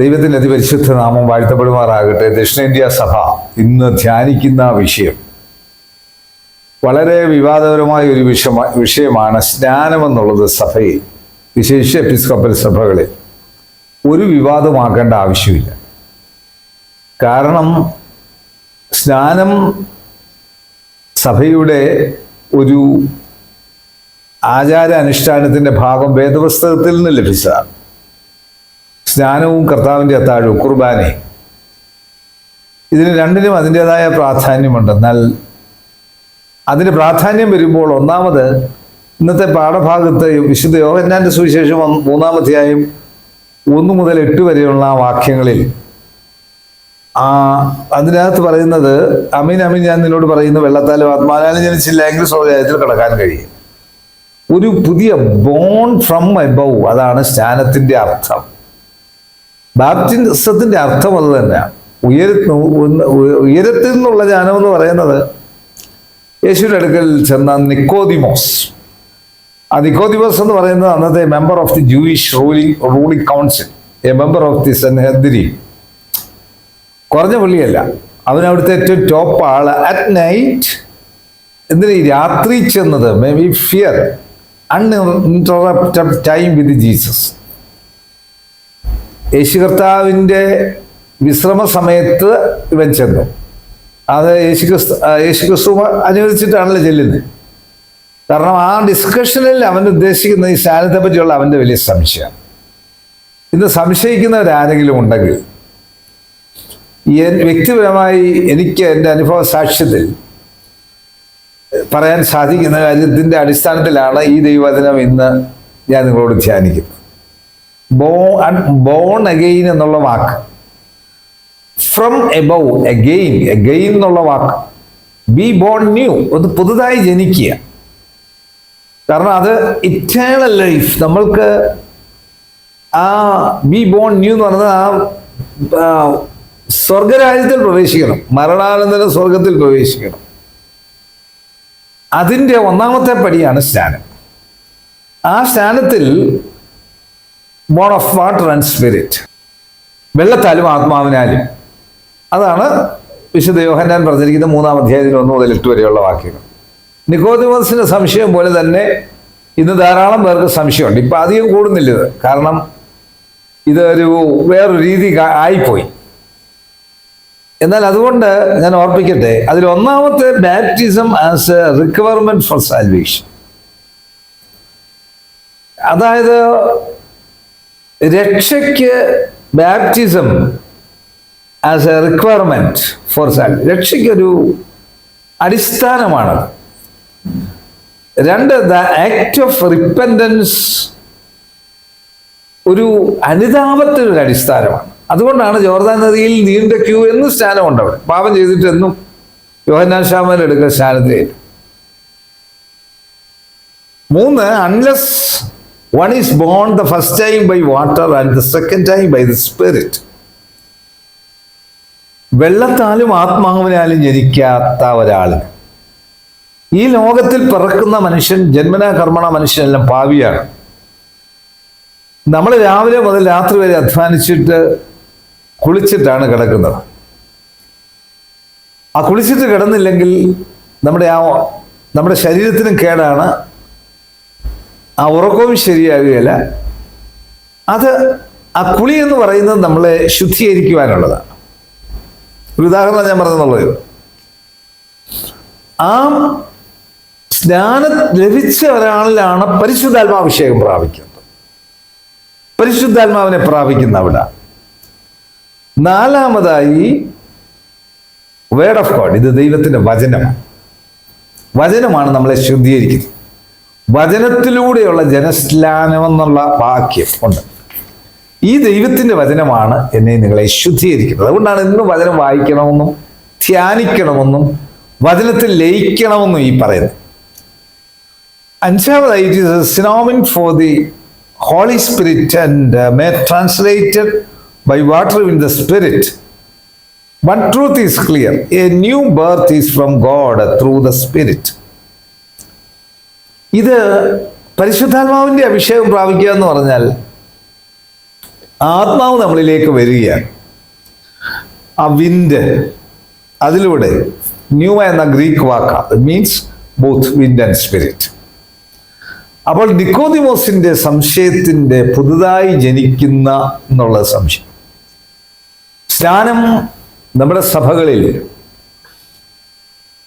ദൈവത്തിന്റെ അതിപരിശുദ്ധ നാമം വാഴ്ത്തപ്പെടുമാറാകട്ടെ. ദക്ഷിണേന്ത്യ സഭ ഇന്ന് ധ്യാനിക്കുന്ന വിഷയം. വളരെ വിവാദപരമായ ഒരു വിഷയമാ വിഷയമാണ് സ്നാനം എന്നുള്ളത് സഭയിൽ വിശേഷ എപ്പിസ്കോപ്പൽ സഭകളിൽ. ഒരു വിവാദമാക്കേണ്ട ആവശ്യമില്ല. കാരണം സ്നാനം സഭയുടെ ഒരു ആചാര അനുഷ്ഠാനത്തിന്റെ ഭാഗം വേദപുസ്തകത്തിൽ നിന്ന് ലഭിച്ചതാണ്. സ്നാനവും കർത്താവിന്റെ അത്താഴവും കുർബാനയും. ഇതിന് രണ്ടിനും അതിന്റെതായ പ്രാധാന്യമുണ്ട്. എന്നാൽ അതിന് പ്രാധാന്യം വരുമ്പോൾ ഒന്നാമത് ഇന്നത്തെ പാഠഭാഗത്ത് വിശുദ്ധ യോഹന്നാന്റെ സുവിശേഷം മൂന്നാം മൂന്നാമധ്യായം ഒന്ന് മുതൽ എട്ട് വരെയുള്ള വാക്യങ്ങളിൽ ആ അതിനകത്ത് പറയുന്നത് അമീൻ അമീൻ ഞാൻ നിന്നോട് പറയുന്നു വെള്ളത്താലും ആത്മാനാലും ജനിച്ചില്ല എങ്കിൽ സ്വകാര്യത്തിൽ കടക്കാൻ കഴിയും. ഒരു പുതിയ ബോൺ ഫ്രം എബവ് അതാണ് സ്നാനത്തിന്റെ അർത്ഥം. ബാപ്റ്റിസത്തിന്റെ അർത്ഥം അത് തന്നെയാണ് ഉയര ഉയരത്തിൽ നിന്നുള്ള ജ്ഞാനം എന്ന് പറയുന്നത് യേശുവിന്റെ അടുക്കൽ ചെന്ന നിക്കോദിമോസ്. ആ നിക്കോദിമോസ് എന്ന് പറയുന്നത് അന്നത്തെ member of the Jewish ruling ruling council a member of the Sanhedrin കുറഞ്ഞ പുള്ളിയല്ല. അവൻ അവിടുത്തെ ഏറ്റവും ടോപ്പ് ആൾ. അറ്റ് നൈറ്റ് എന്തിനീ രാത്രി ചെന്നത്? May be fear uninterrupted time with Jesus യേശു കർത്താവിന്റെ വിശ്രമ സമയത്ത് ഇവൻ ചെന്നു. അത് യേശു ക്രിസ്തു യേശു ക്രിസ്തു അനുവദിച്ചിട്ടാണല്ലോ ചെല്ലുന്നത്. കാരണം ആ ഡിസ്കഷനിൽ അവൻ ഉദ്ദേശിക്കുന്ന ഈ സ്ഥാനത്തെ പറ്റിയുള്ള അവന്റെ വലിയ സംശയം. ഇന്ന് സംശയിക്കുന്നവരാരെങ്കിലും ഉണ്ടെങ്കിൽ വ്യക്തിപരമായി എനിക്ക് എന്റെ അനുഭവ സാക്ഷ്യത്തിൽ പറയാൻ സാധിക്കുന്ന കാര്യത്തിന്റെ അടിസ്ഥാനത്തിലാണ് ഈ ദൈവവചനം ഇന്ന് ഞാൻ നിങ്ങളോട് ധ്യാനിക്കുന്നത്. ബോ ബോൺ അഗെയിൻ എന്നുള്ള വാക്ക്. ഫ്രം എബവ് അഗെയിൻ അഗെയിൻ എന്നുള്ള വാക്ക്. ബി ബോൺ ന്യൂ അത് പുതുതായി ജനിക്കുക. കാരണം അത് ഇറ്റേണൽ ലൈഫ് നമ്മൾക്ക് ആ ബി ബോൺ ന്യൂ എന്ന് ആ ആ, സ്വർഗരാജ്യത്തിൽ പ്രവേശിക്കണം. മരണാനന്തര സ്വർഗത്തിൽ പ്രവേശിക്കണം. അതിന്റെ ഒന്നാമത്തെ പടിയാണ് സ്നാനം. ആ സ്നാനത്തിൽ born of water and spirit വെള്ളത്താലും ആത്മാവിനാലും. അതാണ് വിശുദ്ധ യോഹന്നാൻ പറഞ്ഞിരിക്കുന്ന മൂന്നാം അധ്യായത്തിൽ ഒന്ന് മുതൽ എട്ട് വരെയുള്ള വാക്യങ്ങൾ. നിക്കോദിമസിന്റെ സംശയം പോലെ തന്നെ ഇന്ന് ധാരാളം പേർക്ക് സംശയമുണ്ട്. ഇപ്പം അധികം കൂടുന്നില്ല ഇത്. കാരണം ഇതൊരു വേറൊരു രീതി ആയിപ്പോയി. എന്നാൽ അതുകൊണ്ട് ഞാൻ ഓർപ്പിക്കട്ടെ അതിൽ ഒന്നാമത്തെ baptism as a requirement for salvation അതായത് രക്ഷയ്ക്ക് baptism as a requirement for sal രക്ഷയ്ക്കൊരു അടിസ്ഥാനമാണ്. രണ്ട് ദ ആക്ട് ഓഫ് റിപ്പൻഡൻസ് ഒരു അനുതാപത്തിനൊരു അടിസ്ഥാനമാണ്. അതുകൊണ്ടാണ് ജോർദാൻ നദിയിൽ നീണ്ട ക്യൂ എന്ന് സ്നാനമുണ്ട് അവിടെ പാപം ചെയ്തിട്ട് എന്നും യോഹന്നാൻ ഷാമൻ എടുക്കുന്ന സ്നാനത്തിൽ മൂന്ന് unless one is born the first time by water and the second time by the spirit വെള്ളത്താലും ആത്മാവിനാലും ജനിക്കാത്ത ഒരാളിന് ഈ ലോകത്തിൽ പിറക്കുന്ന മനുഷ്യൻ ജന്മനാ കർമ്മണ മനുഷ്യനെല്ലാം പാവിയാണ്. നമ്മൾ രാവിലെ മുതൽ രാത്രി വരെ അധ്വാനിച്ചിട്ട് കുളിച്ചിട്ടാണ് കിടക്കുന്നത്. ആ കുളിച്ചിട്ട് കിടന്നില്ലെങ്കിൽ നമ്മുടെ ആ നമ്മുടെ ശരീരത്തിനും കേടാണ് ആ ഉറക്കവും ശരിയാകുകയില്ല. അത് ആ കുളി എന്ന് പറയുന്നത് നമ്മളെ ശുദ്ധീകരിക്കുവാനുള്ളതാണ്. ഒരു ഉദാഹരണം ഞാൻ പറഞ്ഞെന്നുള്ളത് ആ സ്നാനം ലഭിച്ച ഒരാളിലാണ് പരിശുദ്ധാത്മാഭിഷേകം പ്രാപിക്കുന്നത്. പരിശുദ്ധാത്മാവിനെ പ്രാപിക്കുന്ന അവിടെ. നാലാമതായി വേർഡ് ഓഫ് ഗോഡ് ഇത് ദൈവത്തിന്റെ വചനമാണ് വചനമാണ് നമ്മളെ ശുദ്ധീകരിക്കുന്നത്. വചനത്തിലൂടെയുള്ള ജനസ്നാനം എന്നുള്ള വാക്യം ഉണ്ട്. ഈ ദൈവത്തിന്റെ വചനമാണ് എന്നെ നിങ്ങളെ ശുദ്ധീകരിക്കുന്നത്. അതുകൊണ്ടാണ് ഇന്നും വചനം വായിക്കണമെന്നും ധ്യാനിക്കണമെന്നും വചനത്തിൽ ലയിക്കണമെന്നും ഈ പറയുന്നത്. അഞ്ചാമതായി is synonym for the holy spirit and may translated by water in the spirit one truth is clear a new birth is from God through the spirit ഇത് പരിശുദ്ധാത്മാവിന്റെ അഭിഷേകം പ്രാപിക്കുക എന്ന് പറഞ്ഞാൽ ആത്മാവ് നമ്മളിലേക്ക് വരികയാണ്. ആ വിൻഡ് അതിലൂടെ ന്യൂ എന്ന Greek വാക്ക. Means both wind and spirit അപ്പോൾ നിക്കോദിമോസിന്റെ സംശയത്തിന്റെ പുതുതായി ജനിക്കുന്ന എന്നുള്ള സംശയം. സ്നാനം നമ്മുടെ സഭകളിൽ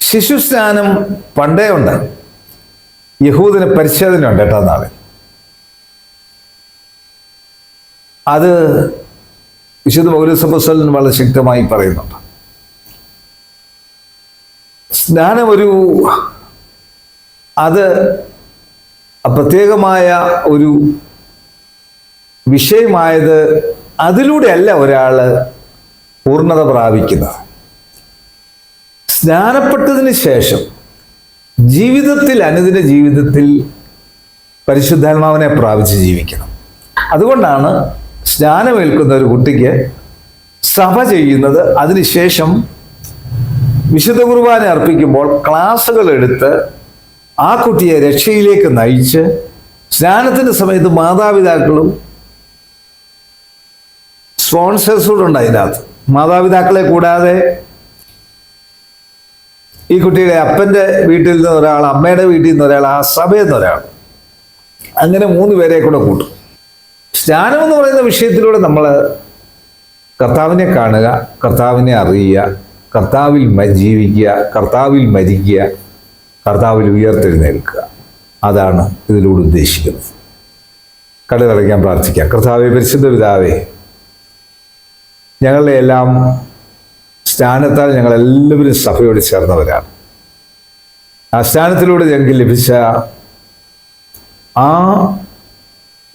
ശിശു സ്നാനം പണ്ടേ ഉണ്ട് യഹൂദിന് പരിച്ഛേദന ഉണ്ട് എട്ടാം നാളെ. അത് വിശുദ്ധ പൗരസഭസ്വലൻ വളരെ ശക്തമായി പറയുന്നുണ്ട്. സ്നാനം ഒരു അത് പ്രത്യേകമായ ഒരു വിഷയമായത് അതിലൂടെയല്ല ഒരാൾ പൂർണത പ്രാപിക്കുന്നത്. സ്നാനപ്പെട്ടതിന് ശേഷം ജീവിതത്തിൽ അനുദിന ജീവിതത്തിൽ പരിശുദ്ധാത്മാവിനെ പ്രാപിച്ച് ജീവിക്കണം. അതുകൊണ്ടാണ് സ്നാനമേൽക്കുന്ന ഒരു കുട്ടിക്ക് സഭ ചെയ്യുന്നത്. അതിനുശേഷം വിശുദ്ധ കുർബാന അർപ്പിക്കുമ്പോൾ ക്ലാസ്സുകൾ എടുത്ത് ആ കുട്ടിയെ രക്ഷയിലേക്ക് നയിച്ച് സ്നാനത്തിന്റെ സമയത്ത് മാതാപിതാക്കളും സ്പോൺസേഴ്സും ഉണ്ട് അതിനകത്ത്. മാതാപിതാക്കളെ കൂടാതെ ഈ കുട്ടിയുടെ അപ്പന്റെ വീട്ടിൽ നിന്ന് ഒരാൾ അമ്മയുടെ വീട്ടിൽ നിന്ന് ഒരാൾ ആ സഭയിൽ നിന്ന് ഒരാൾ. അങ്ങനെ മൂന്ന് പേരെ കൂടെ കൂട്ടും. സ്നാനം എന്ന് പറയുന്ന വിഷയത്തിലൂടെ നമ്മൾ കർത്താവിനെ കാണുക കർത്താവിനെ അറിയുക കർത്താവിൽ ജീവിക്കുക കർത്താവിൽ മരിക്കുക കർത്താവിൽ ഉയർത്തെഴുന്നേൽക്കുക. അതാണ് ഇതിലൂടെ ഉദ്ദേശിക്കുന്നത്. കടലടയ്ക്കാൻ പ്രാർത്ഥിക്കാം. കർത്താവെ പരിശുദ്ധ പിതാവേ ഞങ്ങളുടെ എല്ലാം സ്നാനത്താൽ ഞങ്ങൾ എല്ലാവരും സഭയോട് ചേർന്നവരാണ്. ആ സ്നാനത്തിലൂടെ ഞങ്ങൾക്ക് ലഭിച്ച ആ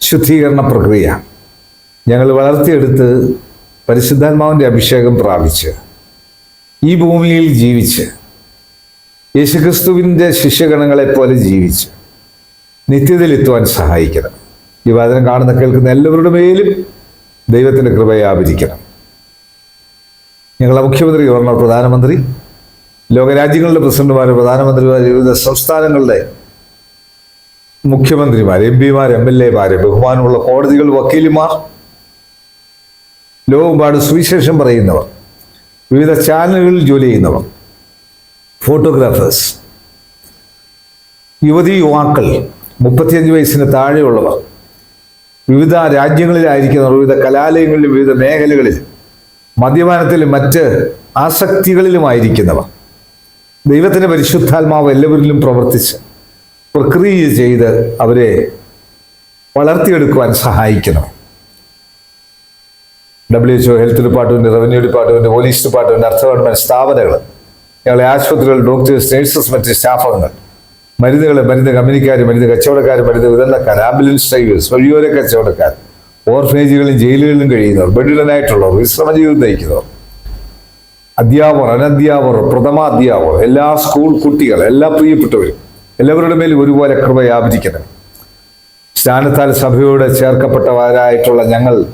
ശുദ്ധീകരണ പ്രക്രിയ ഞങ്ങൾ വളർത്തിയെടുത്ത് പരിശുദ്ധാത്മാവിന്റെ അഭിഷേകം പ്രാപിച്ച് ഈ ഭൂമിയിൽ ജീവിച്ച് യേശുക്രിസ്തുവിന്റെ ശിഷ്യഗണങ്ങളെ പോലെ ജീവിച്ച് നിത്യതയിലെത്തുവാൻ സഹായിക്കണം. ഈ വാചനം കാണുന്ന കേൾക്കുന്ന എല്ലാവരുടെ മേലും ദൈവത്തിന്റെ കൃപയാപരിക്കണം ഞങ്ങളുടെ മുഖ്യമന്ത്രി ഗവർണർ പ്രധാനമന്ത്രി ലോകരാജ്യങ്ങളുടെ പ്രസിഡന്റുമാർ പ്രധാനമന്ത്രിമാർ വിവിധ സംസ്ഥാനങ്ങളുടെ മുഖ്യമന്ത്രിമാർ എം പിമാർ എം എൽ എമാർ ബഹുമാനമുള്ള കോടതികൾ വക്കീലുമാർ ലോകമെമ്പാട് സുവിശേഷം പറയുന്നവർ വിവിധ ചാനലുകളിൽ ജോലി ചെയ്യുന്നവർ ഫോട്ടോഗ്രാഫേഴ്സ് യുവതി യുവാക്കൾ മുപ്പത്തിയഞ്ച് വയസ്സിന് താഴെയുള്ളവർ വിവിധ രാജ്യങ്ങളിലായിരിക്കുന്നവർ വിവിധ കലാലയങ്ങളിലും വിവിധ മേഖലകളിൽ മദ്യപാനത്തിലും മറ്റ് ആസക്തികളിലുമായിരിക്കുന്നവ. ദൈവത്തിന്റെ പരിശുദ്ധാത്മാവ് എല്ലാവരിലും പ്രവർത്തിച്ച് പ്രക്രിയ ചെയ്ത് അവരെ വളർത്തിയെടുക്കുവാൻ സഹായിക്കണം W H O health department revenue department police department അർത്ഥ ഗവൺമെന്റ് സ്ഥാപനങ്ങൾ ഞങ്ങളെ ആശുപത്രികൾ ഡോക്ടേഴ്സ് നേഴ്സസ് മറ്റ് സ്റ്റാഫംഗങ്ങൾ മരുന്നുകൾ മരുന്ന് കമ്പനിക്കാർ മരുന്ന് കച്ചവടക്കാർ മരുന്ന് വിതരണക്കാർ ആംബുലൻസ് ഡ്രൈവേഴ്സ് വഴിയോര കച്ചവടക്കാർ ഓർഫനേജുകളിലും ജയിലുകളിലും കഴിയുന്നവർ ബെഡിലനായിട്ടുള്ളവർ വിശ്രമ ജീവിതം നയിക്കുന്നവർ അധ്യാപകർ അനധ്യാപകർ പ്രഥമ അധ്യാപകർ എല്ലാ സ്കൂൾ കുട്ടികൾ എല്ലാ പ്രിയപ്പെട്ടവരും എല്ലാവരുടെ മേലും ഒരുപോലെ കൃപ വ്യാപരിക്കണം സ്നാനത്താൽ സഭയോട് ചേർക്കപ്പെട്ടവരായിട്ടുള്ള ഞങ്ങൾ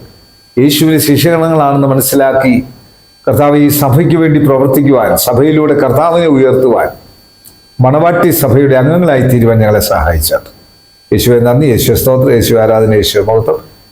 യേശുവിന് ശിഷ്യഗണങ്ങളാണെന്ന് മനസ്സിലാക്കി കർത്താവ് ഈ സഭയ്ക്ക് വേണ്ടി പ്രവർത്തിക്കുവാൻ സഭയിലൂടെ കർത്താവിനെ ഉയർത്തുവാൻ മണവാട്ടി സഭയുടെ അംഗങ്ങളായി തീരുവാൻ ഞങ്ങളെ സഹായിച്ചത്. യേശുവെ നന്ദി. യേശു സ്തോത്രം. യേശു ആരാധന യേശു മഹത്വം.